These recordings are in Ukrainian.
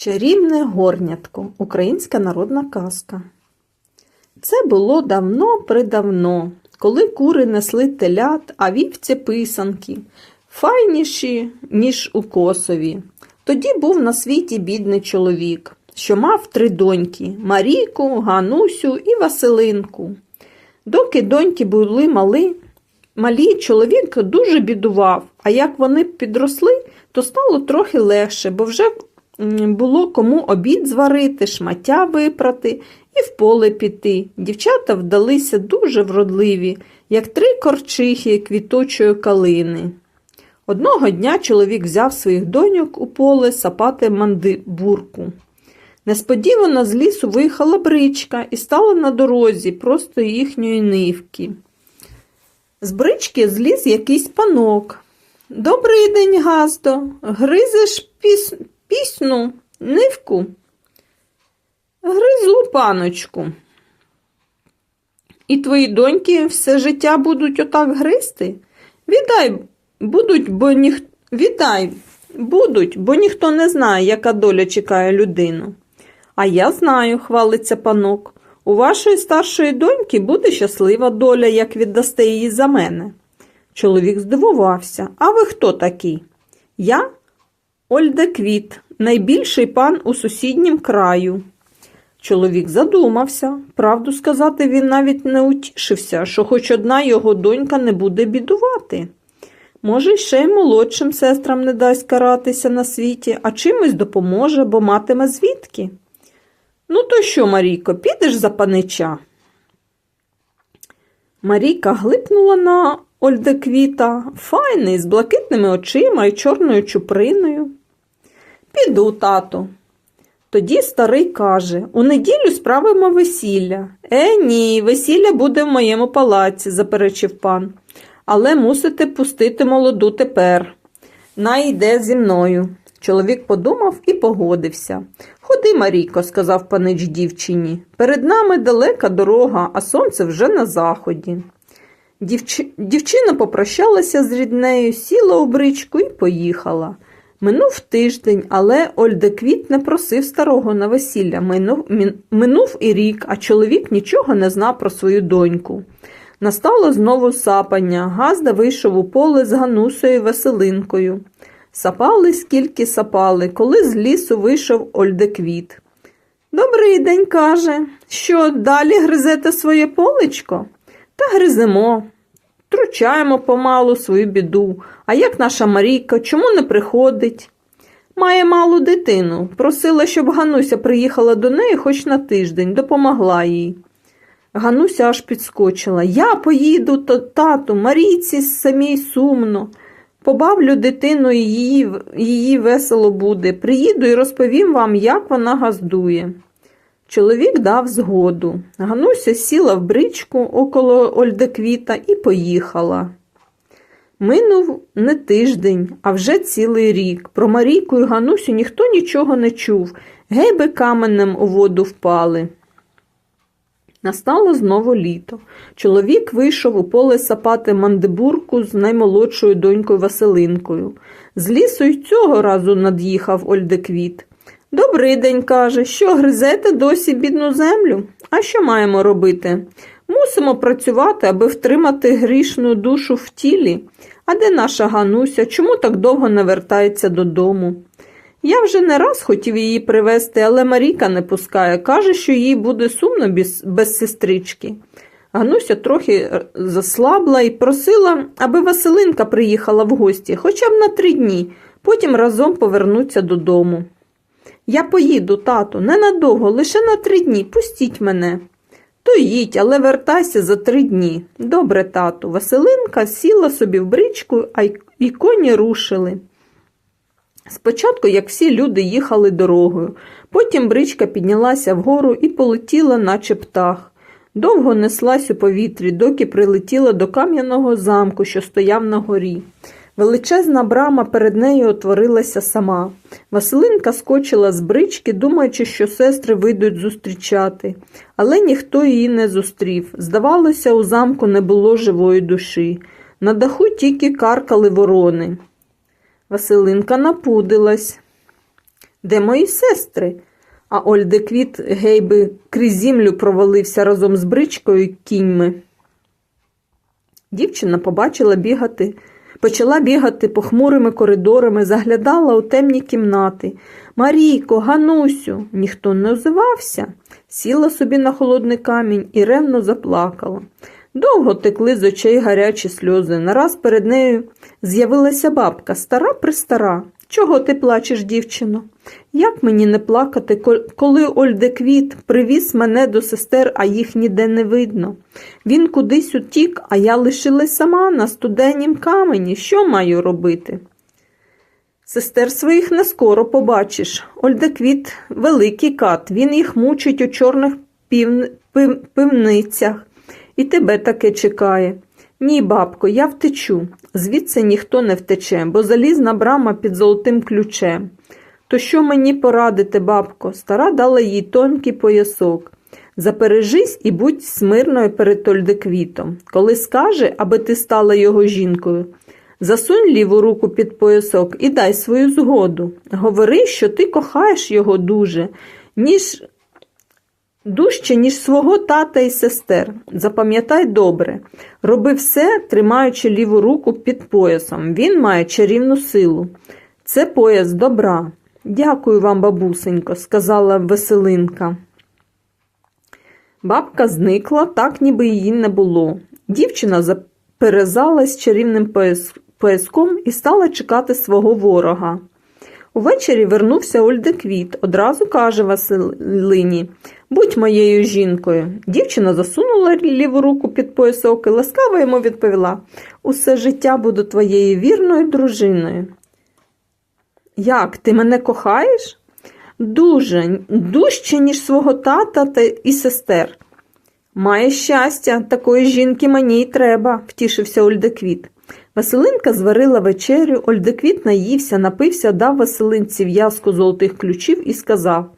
Чарівне горнятко. Українська народна казка. Це було давно-предавно, коли кури несли телят, а вівці писанки, файніші, ніж у косові. Тоді був на світі бідний чоловік, що мав три доньки Марійку, Ганусю і Василинку. Доки доньки були мали, малі, чоловік дуже бідував, а як вони підросли, то стало трохи легше, бо вже було кому обід зварити, шмаття випрати і в поле піти. Дівчата вдалися дуже вродливі, як три корчихи квіточої калини. Одного дня чоловік взяв своїх доньок у поле сапати мандибурку. Несподівано з лісу виїхала бричка і стала на дорозі просто їхньої нивки. З брички зліз якийсь панок. Добрий день, Газдо. Гризеш піс... пісню, нивку? Гризу, паночку. І твої доньки все життя будуть отак гризти? Віддай, будуть, бо ніх... Віддай, будуть, бо ніхто не знає, яка доля чекає людину. А я знаю, хвалиться панок. У вашої старшої доньки буде щаслива доля, як віддасте її за мене. Чоловік здивувався. А ви хто такий? Я Ольдеквіт, найбільший пан у сусіднім краю. Чоловік задумався. Правду сказати, він навіть не утішився, що хоч одна його донька не буде бідувати. Може, ще й молодшим сестрам не дасть каратися на світі, а чимось допоможе, бо матиме звідки. Ну, то що, Марійко, підеш за панича? Марійка глипнула на Ольдеквіта, файний, з блакитними очима і чорною чуприною. Піду, тату. Тоді старий каже у неділю справимо весілля. Е, ні, весілля буде в моєму палаці, заперечив пан. Але мусите пустити молоду тепер. Най йде зі мною. Чоловік подумав і погодився. Ходи, Марійко, сказав панич дівчині. Перед нами далека дорога, а сонце вже на заході. Дівчи... Дівчина попрощалася з ріднею, сіла у бричку і поїхала. Минув тиждень, але Ольдеквіт не просив старого на весілля. Минув, мін- минув і рік, а чоловік нічого не знав про свою доньку. Настало знову сапання. Газда вийшов у поле з Ганусою Веселинкою. Сапали, скільки сапали, коли з лісу вийшов Ольдеквіт. Добрий день, каже. Що, далі гризете своє полечко? Та гриземо. Тручаємо помалу свою біду. А як наша Марійка, чому не приходить? Має малу дитину. Просила, щоб Гануся приїхала до неї хоч на тиждень, допомогла їй. Гануся аж підскочила. Я поїду, то, тату, Марійці самій сумно. Побавлю дитину, її, її весело буде. Приїду і розповім вам, як вона газдує. Чоловік дав згоду. Гануся сіла в бричку около Ольдеквіта і поїхала. Минув не тиждень, а вже цілий рік. Про Марійку і Ганусю ніхто нічого не чув, гейби каменем у воду впали. Настало знову літо. Чоловік вийшов у поле сапати мандибурку з наймолодшою донькою Василинкою. З лісу й цього разу над'їхав Ольдеквіт. Добрий день, каже, що гризете досі бідну землю? А що маємо робити? Мусимо працювати, аби втримати грішну душу в тілі. А де наша Гануся? Чому так довго не вертається додому? Я вже не раз хотів її привезти, але Марійка не пускає. Каже, що їй буде сумно без, без сестрички. Гануся трохи е, заслабла і просила, аби Василинка приїхала в гості, хоча б на три дні, потім разом повернуться додому. Я поїду, тату, ненадовго, лише на три дні, пустіть мене. То їдь, але вертайся за три дні. Добре, тату. Василинка сіла собі в бричку, а й коні рушили. Спочатку, як всі люди їхали дорогою, потім бричка піднялася вгору і полетіла, наче птах. Довго неслась у повітрі, доки прилетіла до кам'яного замку, що стояв на горі. Величезна брама перед нею отворилася сама. Василинка скочила з брички, думаючи, що сестри вийдуть зустрічати, але ніхто її не зустрів. Здавалося, у замку не було живої душі. На даху тільки каркали ворони. Василинка напудилась. Де мої сестри? А Ольдеквіт гейби крізь землю провалився разом з бричкою й кіньми. Дівчина побачила бігати, почала бігати похмурими коридорами, заглядала у темні кімнати. Марійко, Ганусю, ніхто не озивався. Сіла собі на холодний камінь і ревно заплакала. Довго текли з очей гарячі сльози. Нараз перед нею з'явилася бабка, стара престара. Чого ти плачеш, дівчино? Як мені не плакати, ко- коли Ольдеквіт привіз мене до сестер, а їх ніде не видно? Він кудись утік, а я лишилась сама на студенім камені. Що маю робити? Сестер своїх не скоро побачиш. Ольдеквіт – великий кат, він їх мучить у чорних пів... пив... пивницях. І тебе таке чекає. Ні, бабко, я втечу. Звідси ніхто не втече, бо залізна брама під золотим ключем. То що мені порадити, бабко? Стара дала їй тонкий поясок. Запережись і будь смирною перед Ольдеквітом. Коли скаже, аби ти стала його жінкою, засунь ліву руку під поясок і дай свою згоду. Говори, що ти кохаєш його дуже, ніж дужче, ніж свого тата і сестер. Запам'ятай добре, роби все, тримаючи ліву руку під поясом. Він має чарівну силу. Це пояс добра. Дякую вам, бабусенько, сказала Веселинка. Бабка зникла, так ніби її не було. Дівчина заперезалась чарівним пояс- пояском і стала чекати свого ворога. Увечері вернувся Ольдеквіт, одразу каже Василині Будь моєю жінкою. Дівчина засунула ліву руку під поясок і ласкаво йому відповіла Усе життя буду твоєю вірною дружиною. Як, ти мене кохаєш? Дуже, дужче, ніж свого тата та і сестер. Має щастя, такої жінки мені й треба, втішився Ольдеквіт. Василинка зварила вечерю, Ольдеквіт наївся, напився, дав Василинці в'язку золотих ключів і сказав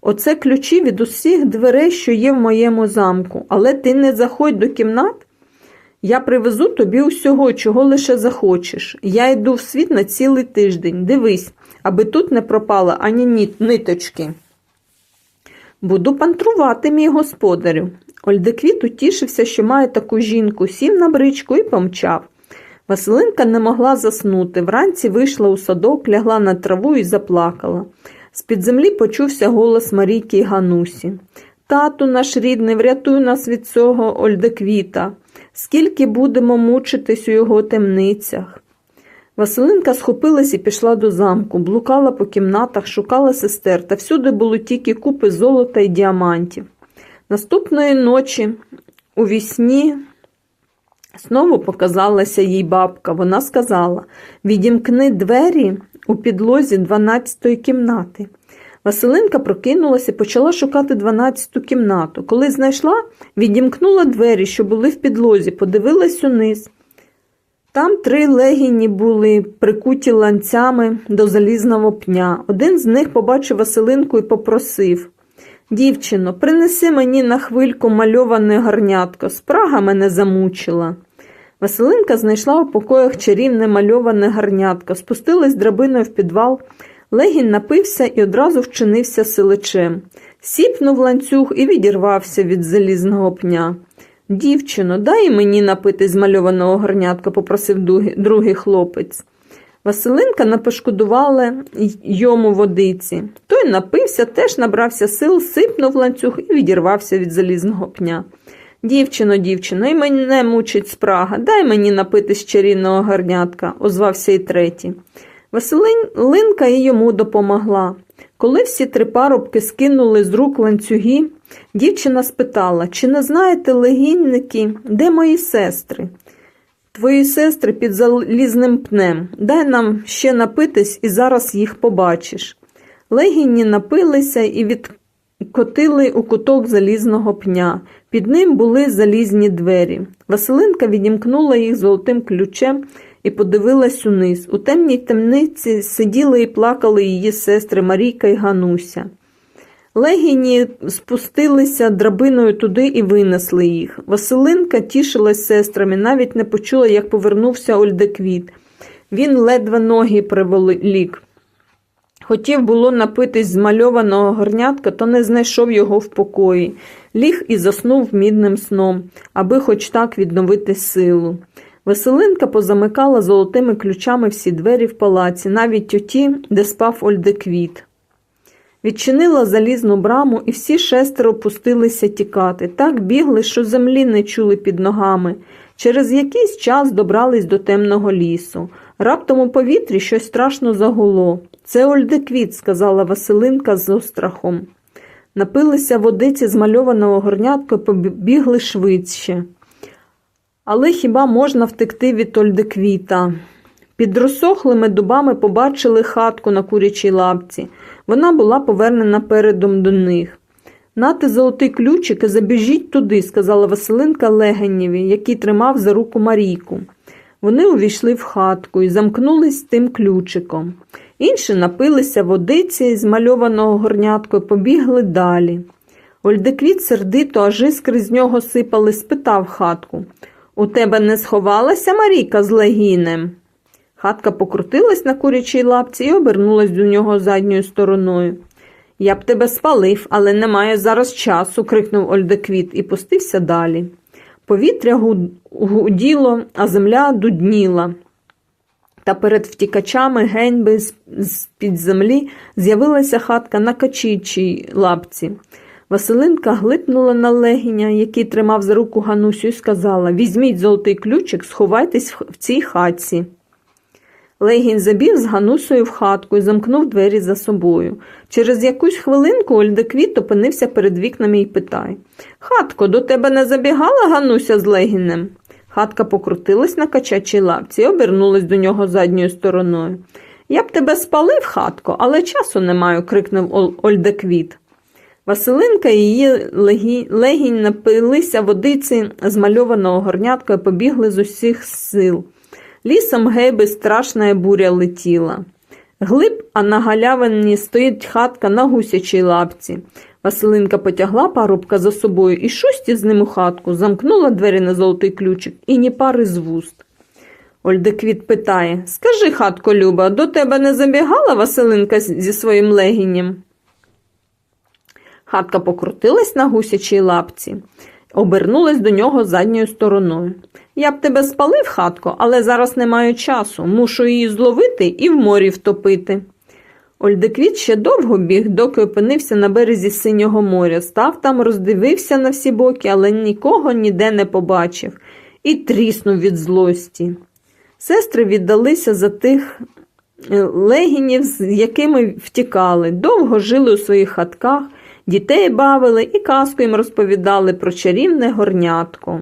Оце ключі від усіх дверей, що є в моєму замку, але ти не заходь до кімнат. Я привезу тобі усього, чого лише захочеш. Я йду в світ на цілий тиждень. Дивись, аби тут не пропала ані ниточки. Буду пантрувати, мій господарю. Ольдеквіт утішився, що має таку жінку, сів на бричку і помчав. Василинка не могла заснути. Вранці вийшла у садок, лягла на траву і заплакала. З-під землі почувся голос Марійки й Ганусі. Тату наш рідний, врятуй нас від цього Ольдеквіта. Скільки будемо мучитись у його темницях. Василинка схопилась і пішла до замку, блукала по кімнатах, шукала сестер, та всюди було тільки купи золота й діамантів. Наступної ночі у вісні знову показалася їй бабка. Вона сказала відімкни двері у підлозі дванадцятої кімнати. Василинка прокинулася і почала шукати дванадцяту кімнату. Коли знайшла, відімкнула двері, що були в підлозі, подивилась униз. Там три легіні були прикуті ланцями до залізного пня. Один з них побачив Василинку і попросив Дівчино, принеси мені на хвильку мальоване гарнятко, спрага мене замучила. Василинка знайшла у покоях чарівне мальоване гарнятко, спустилась драбиною в підвал. Легін напився і одразу вчинився силичем. Сіпнув ланцюг і відірвався від залізного пня. Дівчино, дай мені напити змальованого горнятка, попросив другий хлопець. Василинка напошкодувала йому водиці. Той напився, теж набрався сил, сипнув ланцюг і відірвався від залізного пня. Дівчино, дівчино, і мене мучить спрага, дай мені напити з чарівного гарнятка, озвався і третій. Василинка і йому допомогла. Коли всі три парубки скинули з рук ланцюги, дівчина спитала, чи не знаєте легінники, де мої сестри? Твої сестри під залізним пнем. Дай нам ще напитись і зараз їх побачиш. Легіні напилися і відкотили у куток залізного пня. Під ним були залізні двері. Василинка відімкнула їх золотим ключем і подивилась униз. У темній темниці сиділи і плакали її сестри Марійка й Гануся. Легіні спустилися драбиною туди і винесли їх. Василинка тішилась сестрами, навіть не почула, як повернувся Ольдеквіт. Він ледве ноги приволік. Хотів було напитись змальованого горнятка, то не знайшов його в покої. Ліг і заснув мідним сном, аби хоч так відновити силу. Веселинка позамикала золотими ключами всі двері в палаці, навіть оті, де спав Ольдеквіт. Відчинила залізну браму, і всі шестеро пустилися тікати. Так бігли, що землі не чули під ногами. Через якийсь час добрались до темного лісу. Раптом у повітрі щось страшно загуло. Це Ольдеквіт, сказала Василинка з острахом. Напилися водиці змальованого горнятка і побігли швидше. Але хіба можна втекти від Ольдеквіта? Під розсохлими дубами побачили хатку на курячій лапці. Вона була повернена передом до них. Нати золотий ключик і забіжіть туди, сказала Василинка Легенєві, який тримав за руку Марійку. Вони увійшли в хатку і замкнулись тим ключиком. Інші напилися водиці з мальованого горнятку і побігли далі. Ольдеквіт сердито, аж іскри з нього сипали, спитав хатку. У тебе не сховалася Марійка з легінем? Хатка покрутилась на курячій лапці і обернулась до нього задньою стороною. Я б тебе спалив, але немає зараз часу, крикнув Ольдеквіт і пустився далі. Повітря гу- гуділо, а земля дудніла. Та перед втікачами геньби з-під землі з'явилася хатка на качичій лапці. Василинка глипнула на легіня, який тримав за руку Ганусю, і сказала Візьміть золотий ключик, сховайтесь в в цій хатці. Легінь забіг з Ганусою в хатку і замкнув двері за собою. Через якусь хвилинку Ольдеквіт опинився перед вікнами і питає Хатко, до тебе не забігала Гануся з Легінем? Хатка покрутилась на качачій лавці і обернулась до нього задньою стороною. Я б тебе спалив, хатко, але часу не маю, крикнув Ол- Ольдеквіт. Василинка і її легінь напилися водиці змальованого горнятка і побігли з усіх сил. Лісом гейби страшна буря летіла. Глиб, а на галявині стоїть хатка на гусячій лапці. Василинка потягла парубка за собою і шусті з ним у хатку, замкнула двері на золотий ключик і ні пари з вуст. Ольдеквіт питає Скажи, хатко Люба, до тебе не забігала Василинка зі своїм легінням? Хатка покрутилась на гусячій лапці, обернулась до нього задньою стороною. Я б тебе спалив, хатко, але зараз не маю часу. Мушу її зловити і в морі втопити. Ольдеквіт ще довго біг, доки опинився на березі синього моря. Став там, роздивився на всі боки, але нікого ніде не побачив і тріснув від злості. Сестри віддалися за тих е, легінів, з якими втікали, довго жили у своїх хатках, дітей бавили і казку їм розповідали про чарівне горнятко.